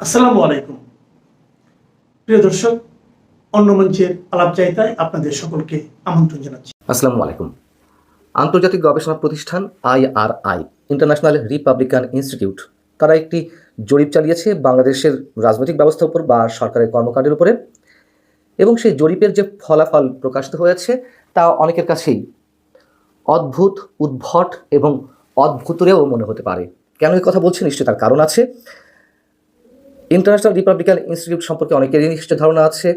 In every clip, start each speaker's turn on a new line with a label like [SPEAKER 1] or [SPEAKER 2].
[SPEAKER 1] আসসালামু আলাইকুম। প্রিয় দর্শক, অন্য মঞ্চের আলাপচারিতায় আপনাদের সকলকে আমন্ত্রণ জানাচ্ছি।
[SPEAKER 2] আসসালামু আলাইকুম। আন্তর্জাতিক গবেষণা প্রতিষ্ঠান আইআরআই, ইন্টারন্যাশনাল রিপাবলিকান ইনস্টিটিউট, তারা একটি জরিপ চালিয়েছে বাংলাদেশের রাজনৈতিক ব্যবস্থার উপর বা সরকারের কর্মকাণ্ডের উপরে। এবং সেই জরিপের যে ফলাফল প্রকাশিত হয়েছে, তা অনেকের কাছেই অদ্ভুত, উদ্ভট এবং অদ্ভুতরেও মনে হতে পারে। কেন এই কথা বলছি? নিশ্চয়ই তার কারণ আছে। ইন্টারন্যাশনাল রিপাবলিকান ইনস্টিটিউট সম্পর্কে অনেকেরই নিশ্চয় ধারণা আছে।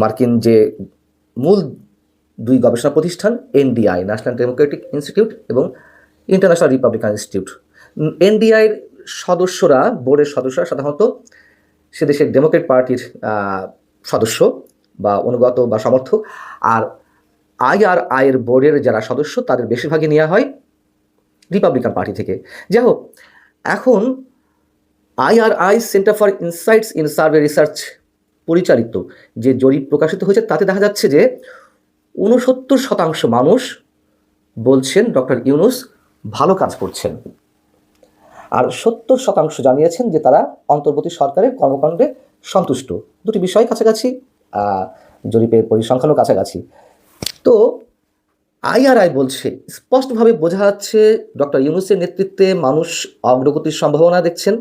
[SPEAKER 2] মার্কিন যে মূল দুই গবেষণা প্রতিষ্ঠান, এনডিআই, ন্যাশনাল ডেমোক্রেটিক ইনস্টিটিউট এবং ইন্টারন্যাশনাল রিপাবলিকান ইনস্টিটিউট। এনডিআইয়ের সদস্যরা, বোর্ডের সদস্যরা সাধারণত সে দেশের ডেমোক্রেট পার্টির সদস্য বা অনুগত বা সমর্থক। আর আইআরআই এর বোর্ডের যারা সদস্য, তাদের বেশিরভাগই নেওয়া হয় রিপাবলিকান পার্টি থেকে। যাই হোক, এখন IRI Center for Insights in Survey Research পরিচালিত, যে জরিপ প্রকাশিত হয়েছে, তাতে দেখা যাচ্ছে যে ঊনসত্তর শতাংশ মানুষ বলছেন, ডক্টর ইউনুস, ভালো কাজ করছেন। আর সত্তর শতাংশ জানিয়েছেন যে তারা অন্তর্বর্তী সরকারের কর্মকাণ্ডে সন্তুষ্ট। দুটি বিষয় কাছাকাছি জরিপের পরিসংখ্যানও কাছাকাছি। তো আইআরআই বলছে, স্পষ্টভাবে বোঝা যাচ্ছে, ডক্টর ইউনুসের নেতৃত্বে মানুষ অগ্রগতির সম্ভাবনা দেখছেন।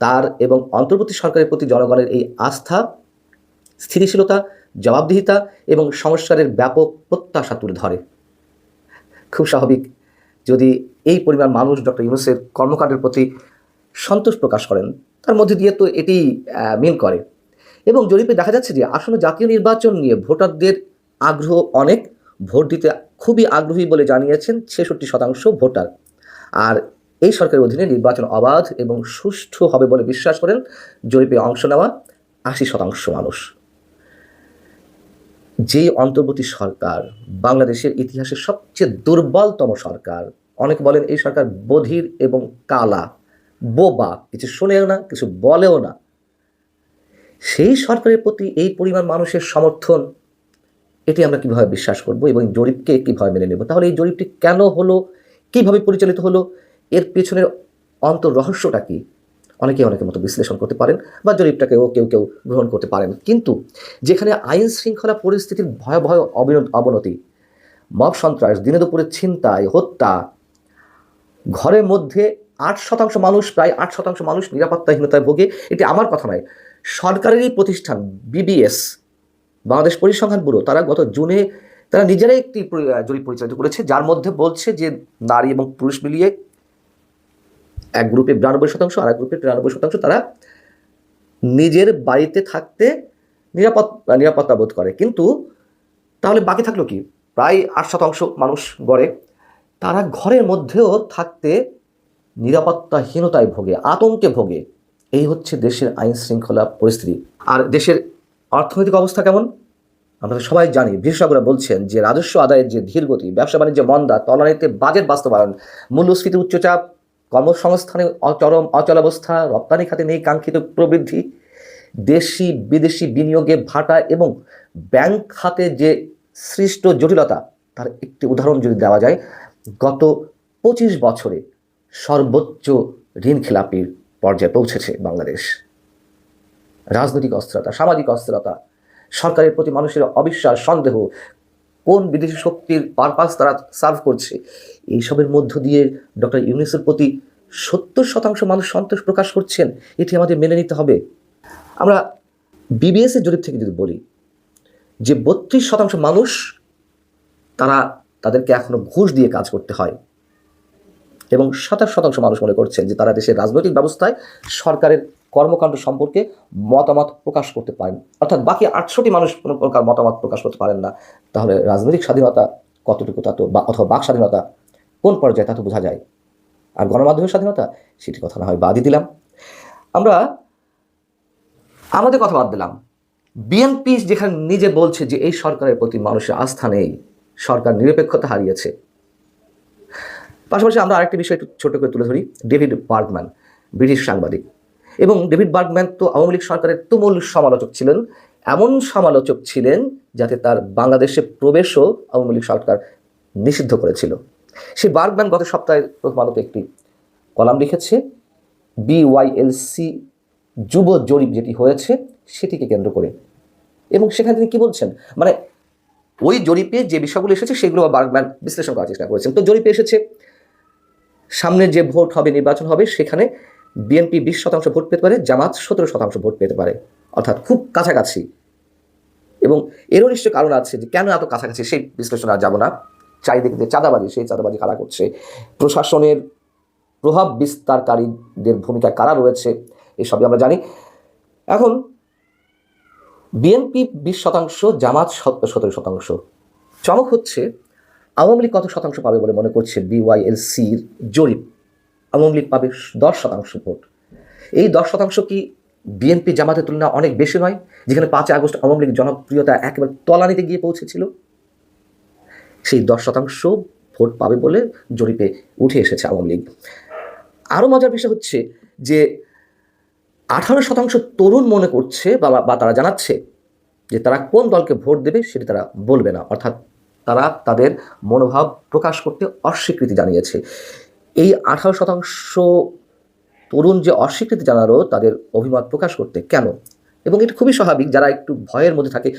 [SPEAKER 2] তার এবং অন্তর্বর্তী সরকারের প্রতি জনগণের এই আস্থা, স্থিতিশীলতা, জবাবদিহিতা এবং সংস্কারের ব্যাপক প্রত্যাশা তুলে ধরে। খুব স্বাভাবিক যদি এই পরিমাণ মানুষ ডক্টর ইউনুসের কর্মকাণ্ডের প্রতি সন্তোষ প্রকাশ করেন, তার মধ্যে দিয়ে তো এটি মিল করে। এবং জরিপে দেখা যাচ্ছে যে আসন্ন জাতীয় নির্বাচন নিয়ে ভোটারদের আগ্রহ অনেক, ভোট দিতে খুবই আগ্রহী বলে জানিয়েছেন ছেষট্টি শতাংশ ভোটার। আর এই সরকারের অধীনে নির্বাচন অবাধ এবং সুষ্ঠু হবে বলে বিশ্বাস করেন জরিপে অংশ নেওয়া আশি শতাংশ মানুষ। যে অন্তর্বর্তী সরকার বাংলাদেশের ইতিহাসের সবচেয়ে দুর্বলতম সরকার, অনেকে বলেন এই সরকার বধির এবং কালা, বোবা, কিছু শোনেও না, কিছু বলেও না। সেই সরকারের প্রতি এই পরিমাণ মানুষের সমর্থন, এটি আমরা কীভাবে বিশ্বাস করব এবং জরিপকে কীভাবে মেনে নেব? তাহলে এই জরিপটি কেন হলো? কীভাবে পরিচালিত হলো? এর পেছনের অন্তর রহস্যটা কি? অনেকে অনেকের মতো বিশ্লেষণ করতে পারেন বা জরিপটাকেও কেউ কেউ গ্রহণ করতে পারেন। কিন্তু যেখানে আইন শৃঙ্খলা পরিস্থিতির ভয়াবহ অবিন- অবনতি, মব সন্ত্রাস, দিনে দুপুরে ছিনতাই, হত্যা, ঘরের মধ্যে আট শতাংশ মানুষ, প্রায় আট শতাংশ মানুষ নিরাপত্তাহীনতায় ভোগে, এটি আমার কথা নয়। সরকারেরই প্রতিষ্ঠান বিবিএস বাংলাদেশ পরিসংখ্যান ব্যুরো, তারা গত জুনে, তারা নিজেরাই একটি জরিপ পরিচালিত করেছে, যার মধ্যে বলছে যে নারী এবং পুরুষ মিলিয়ে এক গ্রুপে বিরানব্বই শতাংশ, আর এক গ্রুপে তিরানব্বই শতাংশ তারা নিজের বাড়িতে থাকতে নিরাপদ, নিরাপত্তা বোধ করে। কিন্তু তাহলে বাকি থাকল কি? প্রায় আট শতাংশ মানুষ গড়ে। তারা ঘরের মধ্যেও থাকতে নিরাপত্তাহীনতায় ভোগে, আতঙ্কে ভোগে। এই হচ্ছে দেশের আইন শৃঙ্খলা পরিস্থিতি। আর দেশের অর্থনৈতিক অবস্থা কেমন? আমরা সবাই জানি, বিশেষজ্ঞরা বলছেন যে রাজস্ব আদায়ের যে ধীরগতি ব্যবসা বাণিজ্য মন্দা, তলানিতে বাজেট বাস্তবায়ন মূল্যস্ফীতি উচ্চচাপ কর্মসংস্থানে অচরম অচলাবস্থা, রপ্তানি খাতে নেই কাঙ্ক্ষিত প্রবৃদ্ধি, দেশি বিদেশি বিনিয়োগে ভাটা এবং ব্যাংক খাতে যে সৃষ্ট জটিলতা, তার একটি উদাহরণ যদি দেওয়া যায়, গত পঁচিশ বছরে সর্বোচ্চ ঋণ খেলাপির পর্যায়ে পৌঁছেছে বাংলাদেশ। রাজনৈতিক অস্থিরতা, সামাজিক অস্থিরতা, সরকারের প্রতি মানুষের অবিশ্বাস, সন্দেহ কোন বিদেশি শক্তির পারপাস তারা সার্ভ করছে? এইসবের মধ্য দিয়ে ডক্টর ইউনিসের প্রতি সত্তর শতাংশ মানুষ সন্তোষ প্রকাশ করছেন, এটি আমাদের মেনে নিতে হবে। আমরা বিবিএসের জরিপ থেকে যদি বলি, যে বত্রিশ শতাংশ মানুষ তারা তাদেরকে এখনও ঘুষ দিয়ে কাজ করতে হয় এবং সাতাশ শতাংশ মানুষ মনে করছেন যে তারা দেশের রাজনৈতিক ব্যবস্থায় সরকারের কর্মকাণ্ড সম্পর্কে মতামত প্রকাশ করতে পারেন। অর্থাৎ বাকি আটশোটি মানুষ কোনো প্রকার মতামত প্রকাশ করতে পারেন না। তাহলে রাজনৈতিক স্বাধীনতা কতটুকু তা তো বা অথবা বাক স্বাধীনতা কোন পর্যায়ে তা তো বোঝা যায়। আর গণমাধ্যমের স্বাধীনতা? সেটি কথা না হয় বাদই দিলাম। আমরা, আমাদের কথা বাদ দিলাম। বিএনপি যেখানে নিজে বলছে যে এই সরকারের প্রতি মানুষের আস্থা নেই, সরকার নিরপেক্ষতা হারিয়েছে। পাশাপাশি আমরা আরেকটি বিষয় একটু ছোট করে তুলে ধরি। ডেভিড বার্গম্যান, ব্রিটিশ সাংবাদিক। এবং ডেভিড বার্গম্যান তো আওয়ামী লীগ সরকারের তুমুল সমালোচক ছিলেন, এমন সমালোচক ছিলেন যাতে তার বাংলাদেশে প্রবেশও আওয়ামী লীগ সরকার নিষিদ্ধ করেছিল। সেই বার্গম্যান গত সপ্তাহে প্রথম আলোতে একটি কলাম লিখেছে বিওয়াইএলসি যুব জরিপ যেটি হয়েছে সেটিকে কেন্দ্র করে। এবং সেখানে তিনি কী বলছেন? মানে ওই জরিপে যে বিষয়গুলো এসেছে সেগুলো বারবার বিশ্লেষণ করার চেষ্টা করেছেন। তো জরিপে এসেছে, সামনে যে ভোট হবে, নির্বাচন হবে, সেখানে বিএনপি বিশ শতাংশ ভোট পেতে পারে, জামাত সতেরো শতাংশ ভোট পেতে পারে। অর্থাৎ খুব কাছাকাছি। এবং এরও নিশ্চয় কারণ আছে যে কেন এত কাছাকাছি সেই বিশ্লেষণ আর যাব না। চারিদিকে যে চাঁদাবাজি, সেই চাঁদাবাজি কারা করছে? প্রশাসনের প্রভাব বিস্তারকারীদের ভূমিকা কারা রয়েছে, এসবই আমরা জানি। এখন, বিএনপি বিশ শতাংশ, জামাত সতেরো শতাংশ। চমক হচ্ছে, আওয়ামী লীগ কত শতাংশ পাবে বলে মনে করছে বিওয়াইএলসির জরিপ। আওয়ামী লীগ পাবে দশ শতাংশ ভোট। এই দশ শতাংশ কি বিএনপি জামাতের তুলনায় অনেক বেশি নয়, যেখানে পাঁচই আগস্ট আওয়ামী লীগ জনপ্রিয়তা একেবারে তলানিতে গিয়ে পৌঁছেছিল? সেই দশ শতাংশ ভোট পাবে বলে জরিপে উঠে এসেছে আওয়ামী লীগ। আরও মজার বিষয় হচ্ছে যে আঠারো শতাংশ তরুণ মনে করছে বা তারা জানাচ্ছে যে তারা কোন দলকে ভোট দেবে সেটি তারা বলবে না। অর্থাৎ তারা তাদের মনোভাব প্রকাশ করতে অস্বীকৃতি জানিয়েছে। এই আঠারো শতাংশ তরুণ যে অস্বীকৃতি জানালো, তাদের অভিমত প্রকাশ করতে কেন? এবং এটা খুবই স্বাভাবিক, যারা একটু ভয়ের মধ্যে থাকে,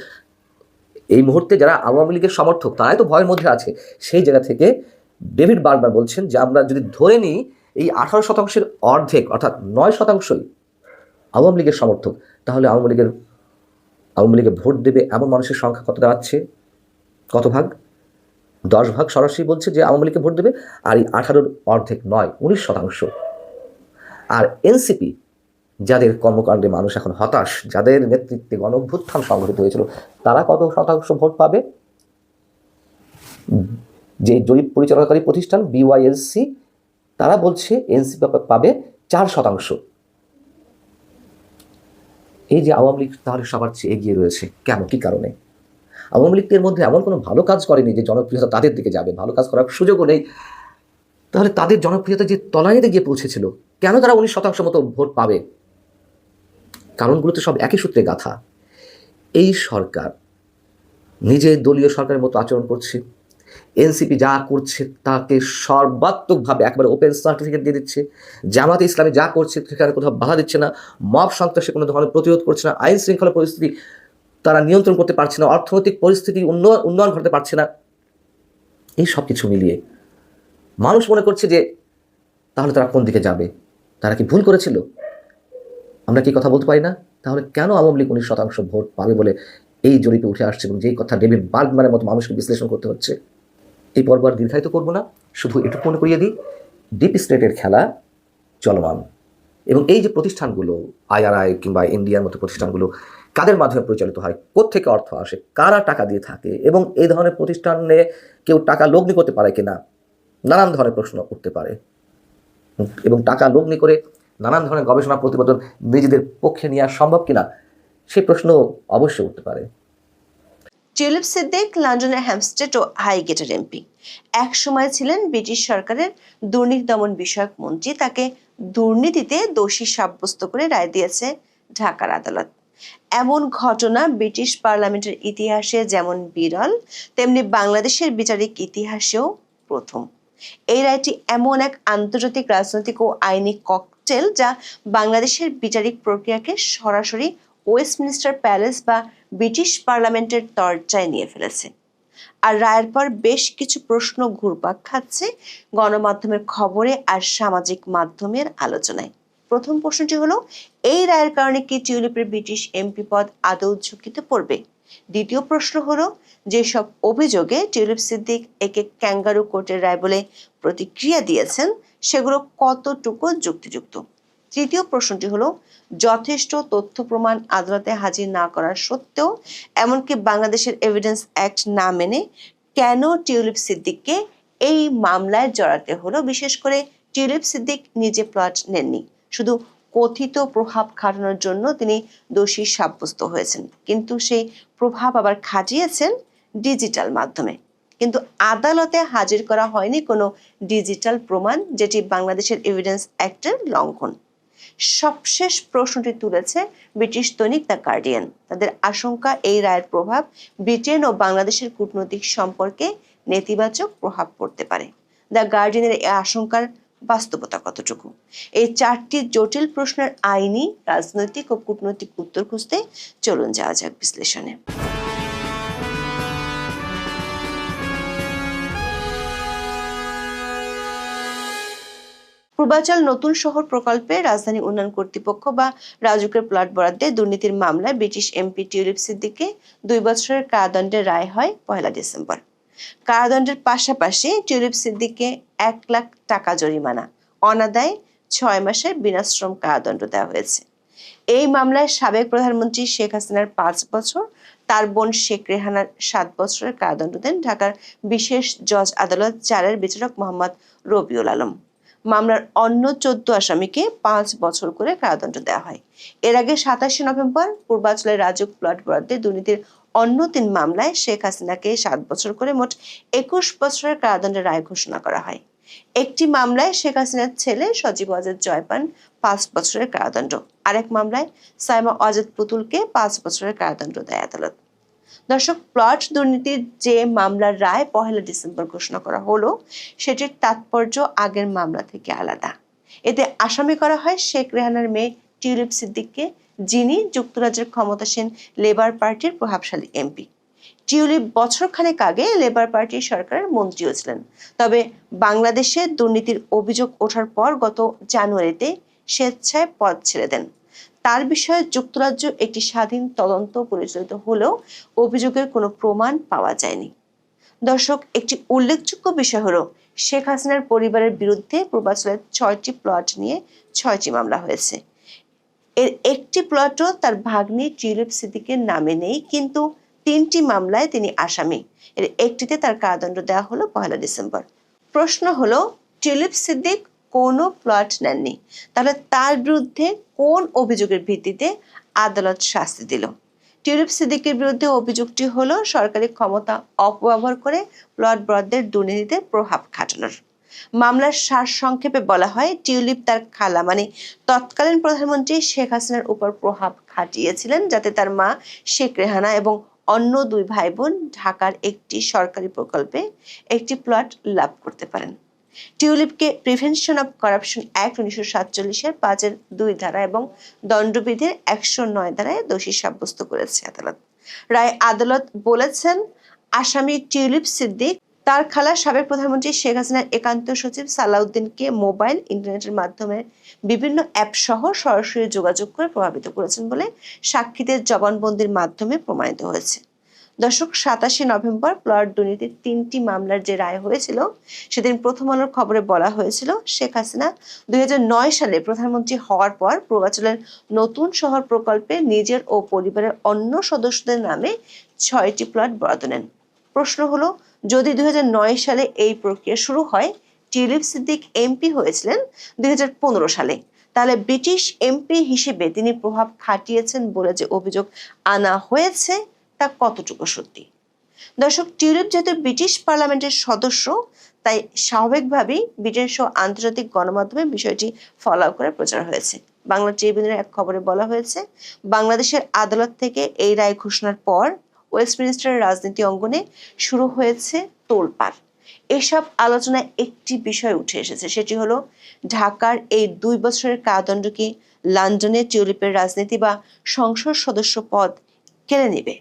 [SPEAKER 2] এই মুহূর্তে যারা আওয়ামী লীগের সমর্থক, তারাই তো ভয়ের মধ্যে আছে। সেই জায়গা থেকে ডেভিড বারবার বলছেন যে, আমরা যদি ধরে নিই, এই আঠারো শতাংশের অর্ধেক, অর্থাৎ নয় শতাংশই আওয়ামী লীগের সমর্থক, তাহলে আওয়ামী লীগের, আওয়ামী লীগে ভোট দেবে এমন মানুষের সংখ্যা কত দাঁড়াচ্ছে? কত ভাগ? দশ ভাগ সরাসরি বলছে যে আওয়ামী লীগকে ভোট দেবে, আর এই আঠারোর অর্ধেক নয়, উনিশ শতাংশ। আর এনসিপি, যাদের কর্মকাণ্ডে মানুষ এখন হতাশ, যাদের নেতৃত্বে গণ অভ্যুত্থান সংঘটিত হয়েছিল, তারা কত শতাংশ ভোট পাবে? যে জরিপ পরিচালনাকারী প্রতিষ্ঠান বিওয়াইএলসি, তারা বলছে এনসিপি পাবে চার শতাংশ। এই যে আওয়ামী লীগ তাহলে সবার চেয়ে এগিয়ে রয়েছে, কেন, কি কারণে? আওয়ামী লীগের মধ্যে এমন কোনো ভালো কাজ করেনি যে জনপ্রিয়তা তাদের দিকে যাবে, ভালো কাজ করার সুযোগও নেই। তাহলে তাদের জনপ্রিয়তা যে তলানিতে গিয়ে পৌঁছেছিল, কেন তারা উনিশ শতাংশ মতো ভোট পাবে? কারণগুলো তো সব একই সূত্রে গাথা। এই সরকার নিজে দলীয় সরকারের মতো আচরণ করছে। এনসিপি যা করছে তাকে সর্বাত্মকভাবে একবারে ওপেন সার্টিফিকেট দিয়ে দিচ্ছে। জামাতে ইসলামী যা করছে সেখানে কোথাও বাধা দিচ্ছে না। মব সন্ত্রাসে কোনো ধরনের প্রতিরোধ করছে না। আইন শৃঙ্খলা পরিস্থিতি তারা নিয়ন্ত্রণ করতে পারছে না, অর্থনৈতিক পরিস্থিতি উন্নয়ন উন্নয়ন ঘটাতে পারছে না। এই সব কিছু মিলিয়ে মানুষ মনে করছে যে, তাহলে তারা কোন দিকে যাবে? তারা কি ভুল করেছিল? আমরা কি কথা বলতে পারি না? তাহলে কেন আওয়ামী লীগ উনিশ শতাংশ ভোট পাবে বলে এই জরিপে উঠে আসছে এবং যেই কথা ডেভিড বার্গম্যানের মতো মানুষকে বিশ্লেষণ করতে হচ্ছে, এই পর্ব আর দীর্ঘায়িত করব না। শুধু এটুকু মনে করিয়ে দিই, ডিপ স্টেটের খেলা চলমান এবং এই যে প্রতিষ্ঠানগুলো, আইআরআই কিংবা ইন্ডিয়ার মতো প্রতিষ্ঠানগুলো কাদের মাধ্যমে পরিচালিত হয়? কোত্থেকে অর্থ আসে? কারা টাকা দিয়ে থাকে? এবং এই ধরনের প্রতিষ্ঠানে কেউ টাকা লগ্নি করতে পারে কিনা? নানান ধরনের প্রশ্ন উঠতে পারে। এবং টাকা লগ্নি করে নানান ধরনের গবেষণা, প্রতিবেদন নিজেদের পক্ষে নেওয়া সম্ভব কিনা? সেই প্রশ্ন অবশ্যই উঠতে পারে।
[SPEAKER 3] টিউলিপ সিদ্দিক লন্ডনের হ্যামস্টেড ও হাইগেটের এমপি। এক সময় ছিলেন ব্রিটিশ সরকারের দুর্নীতি দমন বিষয়ক মন্ত্রী। তাকে দুর্নীতিতে দোষী সাব্যস্ত করে রায় দিয়েছে ঢাকার আদালত। এমন ঘটনা ব্রিটিশ পার্লামেন্টের ইতিহাসে যেমন বিরল, তেমনি বাংলাদেশের বিচারিক ইতিহাসেও প্রথম। এই রায়টি এমন এক আন্তর্জাতিক রাজনৈতিক ও আইনি ককটেল যা বাংলাদেশের বিচারিক প্রক্রিয়াকে সরাসরি ওয়েস্টমিনিস্টার প্যালেস বা ব্রিটিশ পার্লামেন্টের দরজায় নিয়ে ফেলেছে। আর রায়ের পর বেশ কিছু প্রশ্ন ঘুরপাক খাচ্ছে গণমাধ্যমের খবরে আর সামাজিক মাধ্যমের আলোচনায়। প্রথম প্রশ্নটি হলো, এই রায়ের কারণে কি টিউলিপের ব্রিটিশ এমপি পদ আদৌ ঝুঁকিতে পড়বে? দ্বিতীয় প্রশ্ন হলো যেসব অভিযোগে টিউলিপ সিদ্দিক একে ক্যাঙ্গারু কোর্টের রায় বলে প্রতিক্রিয়া দিয়েছেন, সেগুলো কতটুকু যুক্তিযুক্ত? তৃতীয় প্রশ্নটি হলো, যথেষ্ট তথ্য প্রমাণ আদালতে হাজির না করার সত্ত্বেও, এমনকি বাংলাদেশের এভিডেন্স অ্যাক্ট না মেনে কেন টিউলিপ সিদ্দিককে এই মামলায় জড়াতে হলো? বিশেষ করে টিউলিপ সিদ্দিক নিজে প্লট নেননি। শুধু কথিত প্রভাব খাটানোর জন্য তিনি দোষী সাব্যস্ত হয়েছেন। কিন্তু সেই প্রভাব আবার খাটিয়েছেন ডিজিটাল মাধ্যমে। কিন্তু আদালতে হাজির করা হয়নি কোনো ডিজিটাল প্রমাণ, যেটি বাংলাদেশের এভিডেন্স অ্যাক্টের লঙ্ঘন। সবশেষ প্রশ্নটি তুলেছে ব্রিটিশ দৈনিক দ্য গার্ডিয়ান। তাদের আশঙ্কা এই রায়ের প্রভাব ব্রিটেন ও বাংলাদেশের কূটনৈতিক সম্পর্কে নেতিবাচক প্রভাব পড়তে পারে। দ্য গার্ডিয়ানের এই আশঙ্কার বাস্তবতা কতটুকু? এই চারটি জটিল প্রশ্নের আইনি, রাজনৈতিক ও কূটনৈতিক উত্তর খুঁজতে চলুন যাওয়া যাক বিশ্লেষণে। পূর্বাচল নতুন শহর প্রকল্পে রাজধানী উন্নয়ন কর্তৃপক্ষ বা রাজুকের প্লট বরাদ্দে দুর্নীতির মামলায় ব্রিটিশ এমপি টিউলিপ সিদ্দিককে দুই বছরের কারাদণ্ডের রায় হয় পয়লা ডিসেম্বর। কারাদণ্ডের পাশাপাশি টিউলিপ সিদ্দিককে এক লাখ টাকা জরিমানা, অনাদায় ছয় মাসের বিনাশ্রম কারাদণ্ড দেওয়া হয়েছে। এই মামলায় সাবেক প্রধানমন্ত্রী শেখ হাসিনার পাঁচ বছর, তার বোন শেখ রেহানার সাত বছরের কারাদণ্ড দেন ঢাকার বিশেষ জজ আদালত চারের বিচারক মোহাম্মদ রবিউল আলম। মামলার অন্য চোদ্দ আসামিকে পাঁচ বছর করে কারাদণ্ড দেওয়া হয়। এর আগে সাতাশে নভেম্বর, পূর্বাঞ্চলের রাজুক প্লট বরাদ্দে দুর্নীতির অন্য তিন মামলায় শেখ হাসিনাকে সাত বছর করে মোট একুশ বছরের কারাদণ্ডের রায় ঘোষণা করা হয়। একটি মামলায় শেখ হাসিনার ছেলে সজীব অজেদ জয় পান পাঁচ বছরের কারাদণ্ড। আরেক মামলায় সাইমা অজেদ পুতুলকে পাঁচ বছরের কারাদণ্ড দেয় আদালত। দর্শক, প্লট দুর্নীতির যে মামলার রায় পহেলা ডিসেম্বর ঘোষণা করা হলো, সেটির তাৎপর্য আগের মামলা থেকে আলাদা। এতে আসামি করা হয় শেখ রেহানার মেয়ে টিউলিপ সিদ্দিককে, যিনি যুক্তরাজ্যের ক্ষমতাসীন লেবার পার্টির প্রভাবশালী এমপি। টিউলিপ বছরখানেক আগে লেবার পার্টির সরকারের মন্ত্রীও ছিলেন। তবে বাংলাদেশে দুর্নীতির অভিযোগ ওঠার পর গত জানুয়ারিতে স্বেচ্ছায় পদ ছেড়ে দেন। তার বিষয়ে যুক্তরাজ্য একটি স্বাধীন তদন্ত পরিচালিত হলেও অভিযোগের কোনো প্রমাণ পাওয়া যায়নি। দর্শক, একটি উল্লেখযোগ্য বিষয় হলো, শেখ হাসিনার পরিবারের বিরুদ্ধে পূর্বাঞ্চলের ছয়টি প্লট নিয়ে ছয়টি মামলা হয়েছে। এর একটি প্লটও তার ভাগ্নি টিউলিপ সিদ্দিকের নামে নেই, কিন্তু তিনটি মামলায় তিনি আসামি। এর একটিতে তার কারাদণ্ড দেওয়া হলো পহেলা ডিসেম্বর। প্রশ্ন হলো, টিউলিপ সিদ্দিক কোনো প্লট নেননি। তাহলে তার বিরুদ্ধে কোন অভিযোগের ভিত্তিতে আদালত শাস্তি দিল? টিউলিপ সিদ্দিকের বিরুদ্ধে অভিযোগটি হলো, সরকারি ক্ষমতা অপব্যবহার করে প্লট বরাদ্দের দুর্নীতিতে প্রভাব খাটানোর। মামলার সার সংক্ষেপে বলা হয়, টিউলিপ তার খালা মানে তৎকালীন প্রধানমন্ত্রী শেখ হাসিনার উপর প্রভাব খাটিয়েছিলেন যাতে তার মা শেখ রেহানা এবং অন্য দুই ভাই বোন ঢাকার একটি সরকারি প্রকল্পে একটি প্লট লাভ করতে পারেন। টিউলিপকে প্রিভেনশন অফ করাপশন অ্যাক্ট উনিশশো সাতচল্লিশের পাঁচের দুই ধারা এবং দণ্ডবিধির একশো নয় ধারায় দোষী সাব্যস্ত করেছে আদালত। রায় আদালত বলেছেন, আসামি টিউলিপ সিদ্দিক তার খালা সাবেক প্রধানমন্ত্রী শেখ হাসিনার একান্ত সচিব সালাউদ্দিনকে মোবাইল, ইন্টারনেটের মাধ্যমে বিভিন্ন অ্যাপ সহ সরাসরি যোগাযোগ করে প্রভাবিত করেছেন বলে সাক্ষীদের জবানবন্দির মাধ্যমে প্রমাণিত হয়েছে। দর্শক, সাতাশে নভেম্বর প্লট দুর্নীতির তিনটি মামলার যে রায় হয়েছিল, সেদিন প্রথম আলোর খবরে বলা হয়েছিল, শেখ হাসিনা দুই হাজার নয় সালে প্রধানমন্ত্রী হওয়ার পর পূর্বাঞ্চলের নতুন শহর প্রকল্পে নিজের ও পরিবারের অন্য সদস্যদের নামে ছয়টি প্লট বরাদ্দ নেন। প্রশ্ন হলো যদি দুই হাজার নয় সালে এই প্রক্রিয়া শুরু হয় টিউলিপ সিদ্দিক এমপি হয়েছিলেন দু হাজার পনেরো সালে। তাহলে ব্রিটিশ এমপি হিসেবে তিনি প্রভাব খাটিয়েছেন বলে যে অভিযোগ আনা হয়েছে, তা কতটুকু সত্যি? দর্শক টিউলিপ যেহেতু ব্রিটিশ পার্লামেন্টের সদস্য, তাই স্বাভাবিকভাবেই ব্রিটেন সহ আন্তর্জাতিক গণমাধ্যমে বিষয়টি ফলো করে প্রচার হয়েছে। বাংলা ট্রিবিউনের এক খবরে বলা হয়েছে, বাংলাদেশের আদালত থেকে এই রায় ঘোষণার পর ওয়েস্টমিনিস্টারের রাজনীতি অঙ্গনে শুরু হয়েছে তোলপাড়। এসব আলোচনায় একটি বিষয় উঠে এসেছে, সেটি হলো ঢাকার এই দুই বছরের কারাদণ্ড কি লন্ডনে টিউলিপের রাজনীতি বা সংসদ সদস্য পদ কেড়ে নেবে।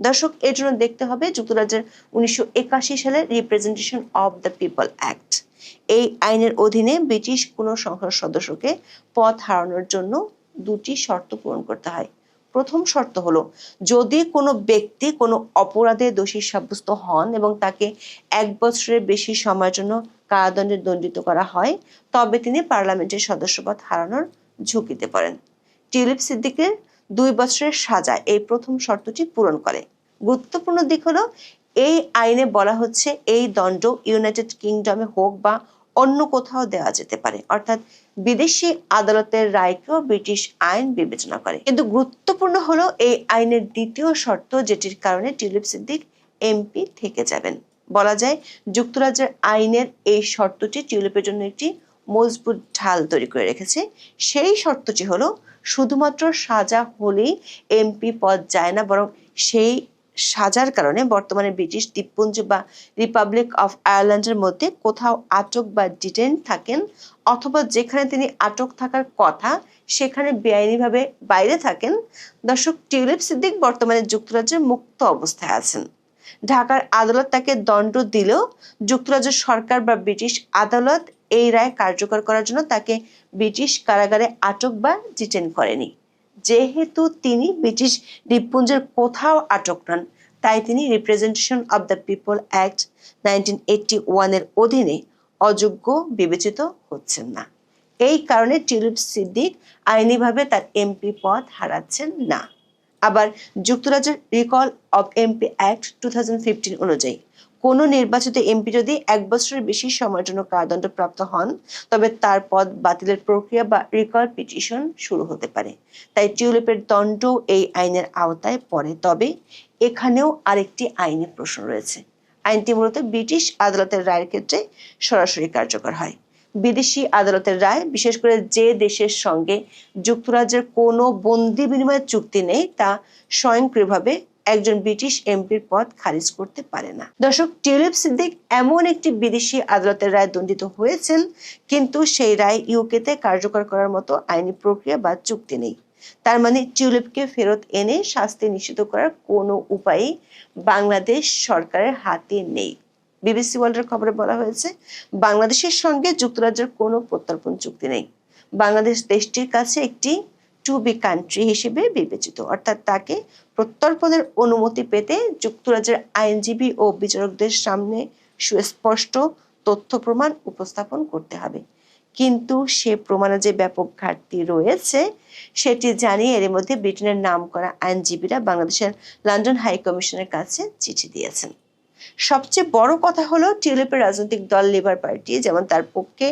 [SPEAKER 3] দর্শক, এর জন্য দেখতে হবে যুক্তরাজ্যের উনিশশো সালের Representation of the People Act এই আইনের অধীনে ব্রিটিশ কোনো সংসদ সদস্যকে পদ হারানোর জন্য দুটি শর্ত পূরণ করতে হয়। প্রথম শর্ত হলো, যদি কোনো ব্যক্তি কোনো অপরাধে দোষী সাব্যস্ত হন এবং তাকে এক বছরের বেশি সময়ের জন্য কারাদণ্ডে দণ্ডিত করা হয়, তবে তিনি পার্লামেন্টের সদস্যপদ হারানোর ঝুঁকিতে পড়েন টিউলিপ সিদ্দিকের দুই বছরের সাজা এই প্রথম শর্তটি পূরণ করে। গুরুত্বপূর্ণ দিক হলো, এই আইনে বলা হচ্ছে, এই দণ্ড ইউনাইটেড কিংডমে হোক বা অন্য কোথাও দেওয়া যেতে পারে। অর্থাৎ বিদেশি আদালতের রায়কেও ব্রিটিশ আইন বিবেচনা করে। কিন্তু গুরুত্বপূর্ণ হলো এই আইনের দ্বিতীয় শর্ত, যেটির কারণে টিউলিপ সিদ্দিক এমপি থেকে যাবেন। বলা যায়, যুক্তরাজ্যের আইনের এই শর্তটি টিউলিপের জন্য একটি মজবুত ঢাল তৈরি করে রেখেছে। সেই শর্তটি হলো, শুধুমাত্র সাজা হলেই এমপি পদ যায় না, বরং সেই সাজার কারণে বর্তমানে ব্রিটিশ দ্বীপপুঞ্জ বা রিপাবলিক অফ আয়ারল্যান্ডের মধ্যে কোথাও আটক বা ডিটেন থাকেন, অথবা যেখানে তিনি আটক থাকার কথা সেখানে বেআইনিভাবে বাইরে থাকেন। দর্শক, টিউলিপ সিদ্দিক বর্তমানে যুক্তরাজ্যের মুক্ত অবস্থায় আছেন। ঢাকার আদালত তাকে দণ্ড দিলেও যুক্তরাজ্য সরকার বা ব্রিটিশ আদালত এই রায় কার্যকর করার জন্য তাকে ব্রিটিশ কারাগারে আটক বা ডিটেন করেনি। যেহেতু তিনি ব্রিটিশ দ্বীপপুঞ্জের কোথাও আটক নন, তাই তিনি Representation of the People Act nineteen eighty ওয়ানের অধীনে অযোগ্য বিবেচিত হচ্ছেন না। এই কারণে টিউলিপ সিদ্দিক আইনিভাবে তার এমপি পদ হারাচ্ছেন না। আবার যুক্তরাজ্যের Recall of MP Act two অনুযায়ী কোনো নির্বাচিত এমপি যদি এক বছরের বেশি সময়ের জন্য কারাদণ্ড প্রাপ্ত হন, তবে তার পদ বাতিলের প্রক্রিয়া বা রিকল পিটিশন শুরু হতে পারে। তাই টিউলিপের দণ্ড এই আইনের আওতায় পড়ে। তবে এখানেও আরেকটি আইনি প্রশ্ন রয়েছে। আইনটি মূলত ব্রিটিশ আদালতের রায়ের ক্ষেত্রে সরাসরি কার্যকর হয়। বিদেশি আদালতের রায়, বিশেষ করে যে দেশের সঙ্গে যুক্তরাজ্যের কোনো বন্দি বিনিময় চুক্তি নেই, তা স্বয়ংক্রিয়ভাবে একজন ব্রিটিশ এমপির পদ খারিজ করতে পারে না। দর্শক, টিউলিপ সিদ্দিক এমন একটি বিদেশি আদালতের রায় দণ্ডিত হয়েছেন, কিন্তু সেই রায় ইউকেতে কার্যকর করার মতো আইনি প্রক্রিয়া বা চুক্তি নেই। তার মানে টিউলিপকে ফেরত এনে শাস্তি নিশ্চিত করার কোনো উপায়ই বাংলাদেশ সরকারের হাতে নেই। বিবিসি ওয়ার্ল্ডের খবরে বলা হয়েছে, বাংলাদেশের সঙ্গে যুক্তরাজ্যের কোনো প্রত্যর্পণ চুক্তি নেই। বাংলাদেশ দেশটির কাছে একটি টু বি কান্ট্রি হিসেবে বিবেচিত। অর্থাৎ তাকে প্রত্যর্পণের অনুমতি পেতে যুক্তরাজ্যের আইনজীবী ও বিচারকদের সামনে সুস্পষ্ট তথ্য প্রমাণ উপস্থাপন করতে হবে। কিন্তু সে প্রমাণে যে ব্যাপক ঘাটতি রয়েছে, সেটি জানিয়ে এর মধ্যে ব্রিটেনের নাম করা আইনজীবীরা বাংলাদেশের লন্ডন হাই কমিশনের কাছে চিঠি দিয়েছেন। সবচেয়ে বড় কথা হলো টিউলিপের রাজনৈতিক দল লেবার পার্টি, যেমন তার পক্ষে,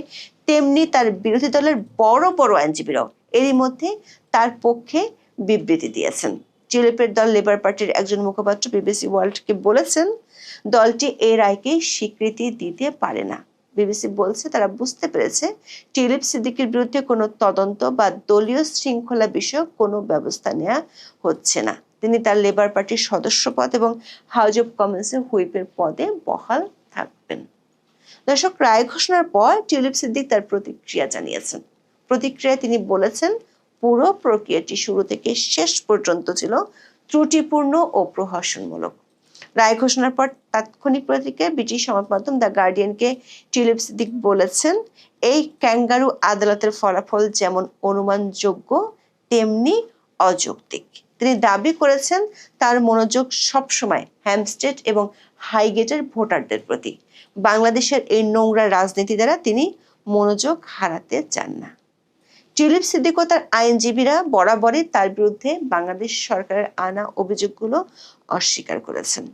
[SPEAKER 3] তেমনি তার বিরোধী দলের বড় বড় আইনজীবীরাও। এরই মধ্যে তার পক্ষে বিবৃতি দিয়েছেন। টিউলিপের দল লেবার পার্টির একজন মুখপাত্র বিবিসি ওয়ার্ল্ডকে বলেছেন, দলটি এই রায়কে স্বীকৃতি দিতে পারে না। বিবিসি বলছে, তারা বুঝতে পেরেছে টিউলিপ সিদ্দিকের বিরুদ্ধে কোনো তদন্ত বা দলীয় শৃঙ্খলা বিষয়ক কোনো ব্যবস্থা নেওয়া হচ্ছে না। তিনি তার লেবার পার্টির সদস্য পদ এবং হাউস অব কমন্সের হুইপের পদে বহাল থাকবেন। দর্শক, রায় ঘোষণার পর টিউলিপ সিদ্দিক তার প্রতিক্রিয়া জানিয়েছেন। প্রতিক্রিয়ায় তিনি বলেছেন পুরো প্রক্রিয়াটি শুরু থেকে শেষ পর্যন্ত ছিল ত্রুটিপূর্ণ ও প্রহসনমূলক। রায় ঘোষণার পর তাৎক্ষণিক প্রতিক্রিয়ায় ব্রিটিশ সংবাদ মাধ্যম দ্য গার্ডিয়ানকে টিউলিপ সিদ্দিক বলেছেন, এই ক্যাঙ্গারু আদালতের ফলাফল যেমন অনুমানযোগ্য, তেমনি অযৌক্তিক। তিনি দাবি করেছেন তার মনোযোগ সবসময় হ্যামস্টেড এবং হাইগেটের ভোটারদের প্রতি। বাংলাদেশের এই নোংরা রাজনীতি দ্বারা তিনি মনোযোগ হারাতে চান না। টিউলিপ সিদ্দিক তার আইনজীবীরা বরাবরই তার বিরুদ্ধে বাংলাদেশ সরকারের আনা অভিযোগগুলো অস্বীকার করেছেন।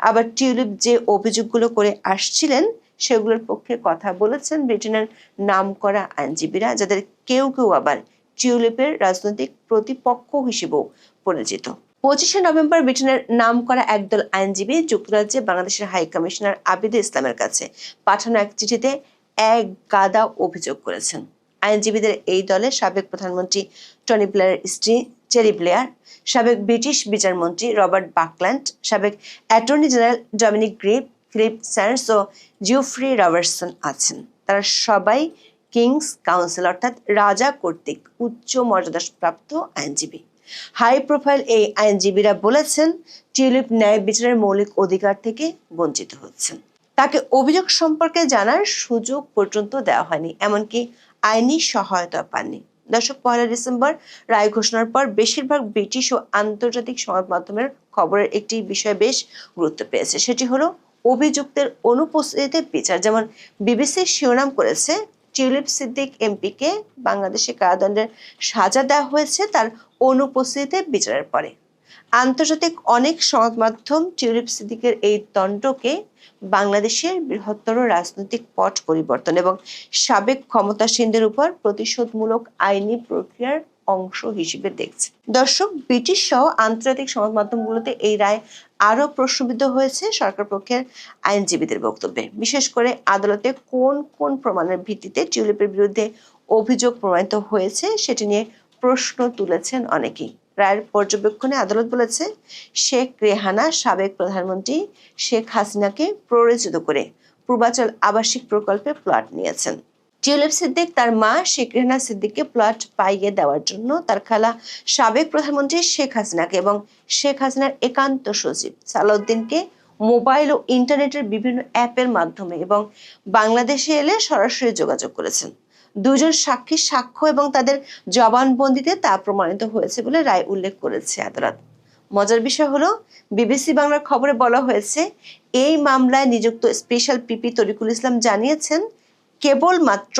[SPEAKER 3] আবার টিউলিপ যে অভিযোগগুলো করে আসছিলেন, সেগুলোর পক্ষে কথা বলেছেন ব্রিটেনের নাম করা আইনজীবীরা, যাদের কেউ কেউ আবার টিউলিপের রাজনৈতিক প্রতিপক্ষ হিসেবেও পরিচিত। পঁচিশে নভেম্বর ব্রিটেনের নাম করা একদল আইনজীবী যুক্তরাজ্যে বাংলাদেশের হাই কমিশনার আবিদে ইসলামের কাছে পাঠানো এক চিঠিতে এক গাদা অভিযোগ করেছেন। আইনজীবীদের এই দলে সাবেক প্রধানমন্ত্রী টনি ব্লেয়ারের স্ত্রী চেরি ব্লেয়ার, সাবেক ব্রিটিশ বিচারমন্ত্রী রবার্ট বাকল্যান্ড, সাবেক attorney general Dominic Grieve, Philippe Sands ও জিওফ্রি রবার্টসন আছেন। তারা সবাই কিংস কাউন্সিল অর্থাৎ রাজা কর্তৃক উচ্চ মর্যাদাপ্রাপ্ত আইনজীবী। হাই প্রোফাইল এই আইনজীবীরা বলেছেন, টিউলিপ ন্যায় বিচারের মৌলিক অধিকার থেকে বঞ্চিত হচ্ছেন। তাকে অভিযোগ সম্পর্কে জানার সুযোগ পর্যন্ত দেওয়া হয়নি, এমনকি আইনি সহায়তা পাননি। দর্শক পয়লা ডিসেম্বর রায় ঘোষণার পর বেশিরভাগ ব্রিটিশ ও আন্তর্জাতিক সংবাদ মাধ্যমের খবরের একটি বিষয় বেশ গুরুত্ব পেয়েছে, সেটি হলো অভিযুক্তের অনুপস্থিতিতে বিচার। যেমন বিবিসির শিরোনাম করেছে, টিউলিপ সিদ্দিক এমপিকে বাংলাদেশে কারাদণ্ডের সাজা দেওয়া হয়েছে, তার অনুপস্থিতিতে বিচারের পরে। আন্তর্জাতিক অনেক সংবাদ মাধ্যম টিউলিপ সিদ্দিকের এই দণ্ডকে বাংলাদেশের বৃহত্তর রাজনৈতিক পট পরিবর্তন এবং সাবেক ক্ষমতাসীনদের উপর প্রতিশোধমূলক আইনি প্রক্রিয়ার অংশ হিসেবে দেখছে। দর্শক, ব্রিটিশ সহ আন্তর্জাতিক সংবাদ মাধ্যমগুলোতে এই রায় আরও প্রশ্নবিদ্ধ হয়েছে সরকার পক্ষের আইনজীবীদের বক্তব্যে। বিশেষ করে আদালতে কোন কোন প্রমাণের ভিত্তিতে টিউলিপের বিরুদ্ধে অভিযোগ প্রমাণিত হয়েছে সেটি নিয়ে প্রশ্ন তুলেছেন অনেকেই। রায়ের পর্যবেক্ষণে আদালত বলেছে, শেখ রেহানা সাবেক প্রধানমন্ত্রী শেখ হাসিনাকে প্ররোচিত করে পূর্বাচল আবাসিক প্রকল্পে প্লট নিয়েছেন। টিউলিপ সিদ্দিক তার মা শেখ রেহানা সিদ্দিককে প্লট পাইয়ে দেওয়ার জন্য তার খালা সাবেক প্রধানমন্ত্রী শেখ হাসিনাকে এবং শেখ হাসিনার একান্ত সচিব সালাউদ্দিনকে মোবাইল ও ইন্টারনেটের বিভিন্ন অ্যাপের মাধ্যমে এবং বাংলাদেশে এলে সরাসরি যোগাযোগ করেছেন। দুজন সাক্ষী সাক্ষ্য এবং তাদের জবানবন্দিতে তা প্রমাণিত হয়েছে বলে রায় উল্লেখ করেছে আদালত। মজার বিষয় হলো, বিবিসি বাংলার খবরে বলা হয়েছে, এই মামলায় নিযুক্ত স্পেশাল পিপি তরিকুল ইসলাম জানিয়েছেন, কেবলমাত্র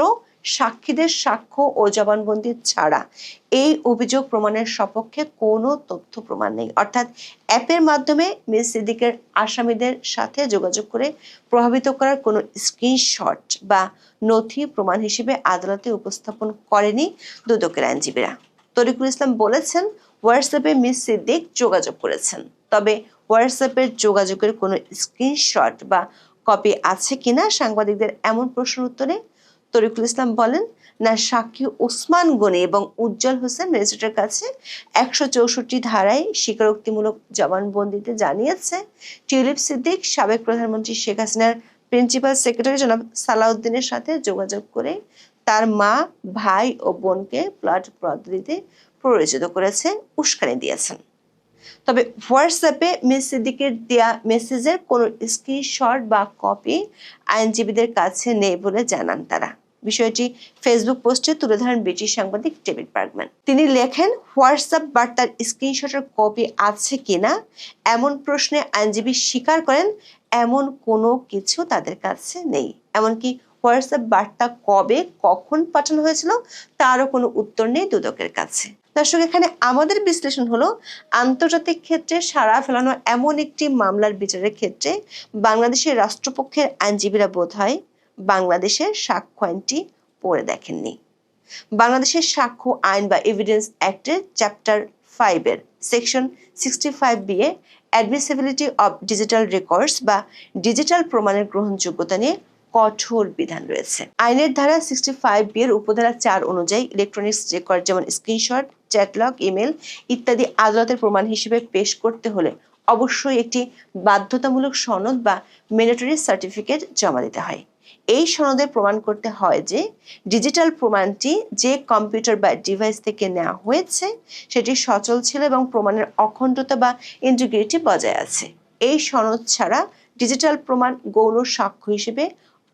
[SPEAKER 3] সাক্ষীদের সাক্ষ্য ও জবানবন্দি ছাড়া। এই অভিযোগ প্রমাণের সপক্ষে কোনো তথ্য প্রমাণ নেই। অর্থাৎ অ্যাপের মাধ্যমে মিস সিদ্দিকের আসামিদের সাথে যোগাযোগ করে প্রভাবিত করার কোনো স্ক্রিনশট বা নথি প্রমাণ হিসেবে আদালতে উপস্থাপন করেনি দুদকের আইনজীবীরা। তরিকুল ইসলাম বলেছেন, হোয়াটসঅ্যাপে মিস সিদ্দিক যোগাযোগ করেছেন। তবে হোয়াটসঅ্যাপের যোগাযোগের কোনো স্ক্রিনশট বা কপি আছে কিনা, সাংবাদিকদের এমন প্রশ্নের উত্তরে তরিকুল ইসলাম বলেন, না সাক্ষী ওসমান গনি এবং উজ্জ্বল হোসেন ম্যাজিস্ট্রেটের কাছে একশো চৌষট্টি ধারায় স্বীকারোক্তিমূলক জবানবন্দিতে জানিয়েছে, টিউলিপ সিদ্দিক, সাবেক প্রধানমন্ত্রী শেখ হাসিনার প্রিন্সিপাল সেক্রেটারি জনাব সালাউদ্দিনের সাথে যোগাযোগ করে তার মা, ভাই ও বোনকে প্লট পদ্ধতিতে প্ররোচিত করেছে, উস্কানি দিয়েছেন। তবে হোয়াটসঅ্যাপে মিস সিদ্দিকের দেয়া মেসেজের কোনো স্ক্রিনশট বা কপি আইনজীবীদের কাছে নেই বলে জানান তারা। বিষয়টি ফেসবুক পোস্টে তুলে ধরেন ব্রিটিশ সাংবাদিক ডেভিড বার্গম্যান। তিনি লেখেন, হোয়াটসঅ্যাপ বার্তার স্ক্রিনশটের কপি আছে কিনা? এমন প্রশ্নে আইনজীবী স্বীকার করেন, এমন কোনো কিছু তাদের কাছে নেই। এমনকি হোয়াটসঅ্যাপ বার্তা কবে, কখন পাঠানো হয়েছিল, তারও কোনো উত্তর নেই দুদকের কাছে। দর্শক, এখানে আমাদের বিশ্লেষণ হলো, আন্তর্জাতিক ক্ষেত্রে সারা ফেলানো এমন একটি মামলার বিচারের ক্ষেত্রে বাংলাদেশের রাষ্ট্রপক্ষের আইনজীবীরা বোধ হয় বাংলাদেশের সাক্ষ্য আইনটি পড়ে দেখেননি। বাংলাদেশের সাক্ষ্য, আইন বা এভিডেন্স অ্যাক্টের চ্যাপ্টার ফাইভের section sixty five B A admissibility of digital records বা ডিজিটাল প্রমাণের গ্রহণযোগ্যতা নিয়ে কঠোর বিধান রয়েছে। আইনের ধারা সিক্সটি ফাইভ বিয়ের উপধারা চার অনুযায়ী ইলেকট্রনিক্স রেকর্ড যেমন স্ক্রিনশট চ্যাটলগ ইমেল ইত্যাদি আদালতের প্রমাণ হিসেবে পেশ করতে হলে অবশ্যই একটি বাধ্যতামূলক সনদ বা ম্যান্ডেটরি সার্টিফিকেট জমা দিতে হয়। এই সনদে প্রমাণ করতে হয় যে ডিজিটাল প্রমাণটি যে কম্পিউটার বা ডিভাইস থেকে নেওয়া হয়েছে, সেটি সচল ছিল এবং প্রমাণের অখণ্ডতা বা ইন্টিগ্রিটি বজায় আছে। এই সনদ ছাড়া ডিজিটাল প্রমাণ গৌণ সাক্ষ্য হিসেবে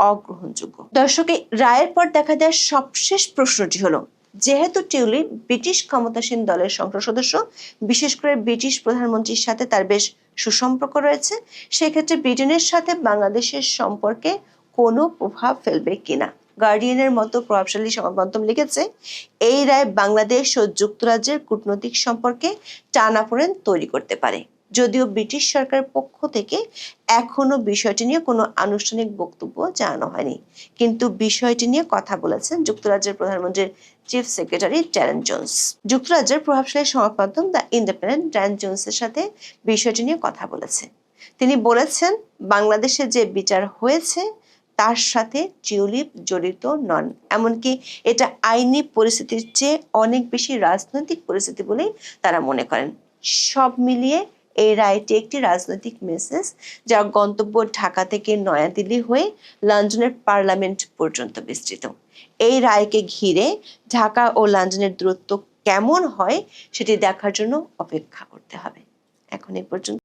[SPEAKER 3] অগ্রহণযোগ্য। দর্শকে, রায়ের পর দেখা দেওয়া সবশেষ প্রশ্নটি হলো, যেহেতু টিউলিপ ব্রিটিশ ক্ষমতাসীন দলের সংসদ সদস্য, বিশেষ করে ব্রিটিশ প্রধানমন্ত্রীর সাথে তার বেশ সুসম্পর্ক রয়েছে, সেক্ষেত্রে ব্রিটেনের সাথে বাংলাদেশের সম্পর্কে কোনো প্রভাব ফেলবে কিনা। গার্ডিয়ানের মতো প্রভাবশালী সংবাদমাধ্যম লিখেছে, এই রায় বাংলাদেশ ও যুক্তরাজ্যের কূটনৈতিক সম্পর্কে টানাপোড়েন তৈরি করতে পারে। যদিও ব্রিটিশ সরকারের পক্ষ থেকে এখনও বিষয়টি নিয়ে কোনো আনুষ্ঠানিক বক্তব্য জানানো হয়নি। কিন্তু বিষয়টি নিয়ে কথা বলেছেন যুক্তরাজ্যের প্রধানমন্ত্রীর চিফ সেক্রেটারি ড্যারেন জোন্স। যুক্তরাজ্যের প্রভাবশালী সংবাদ দ্য ইন্ডিপেন্ডেন্ট ড্যারেন জোন্সের সাথে বিষয়টি নিয়ে কথা বলেছে। তিনি বলেছেন, বাংলাদেশে যে বিচার হয়েছে তার সাথে টিউলিপ জড়িত নন। এমনকি এটা আইনি পরিস্থিতির চেয়ে অনেক বেশি রাজনৈতিক পরিস্থিতি বলেই তারা মনে করেন। সব মিলিয়ে এই রায়টি একটি রাজনৈতিক মেসেজ যার গন্তব্য ঢাকা থেকে নয়াদিল্লি হয়ে লন্ডনের পার্লামেন্ট পর্যন্ত বিস্তৃত। এই রায়কে ঘিরে ঢাকা ও লন্ডনের দূরত্ব কেমন হয় সেটি দেখার জন্য অপেক্ষা করতে হবে। এখন এই পর্যন্ত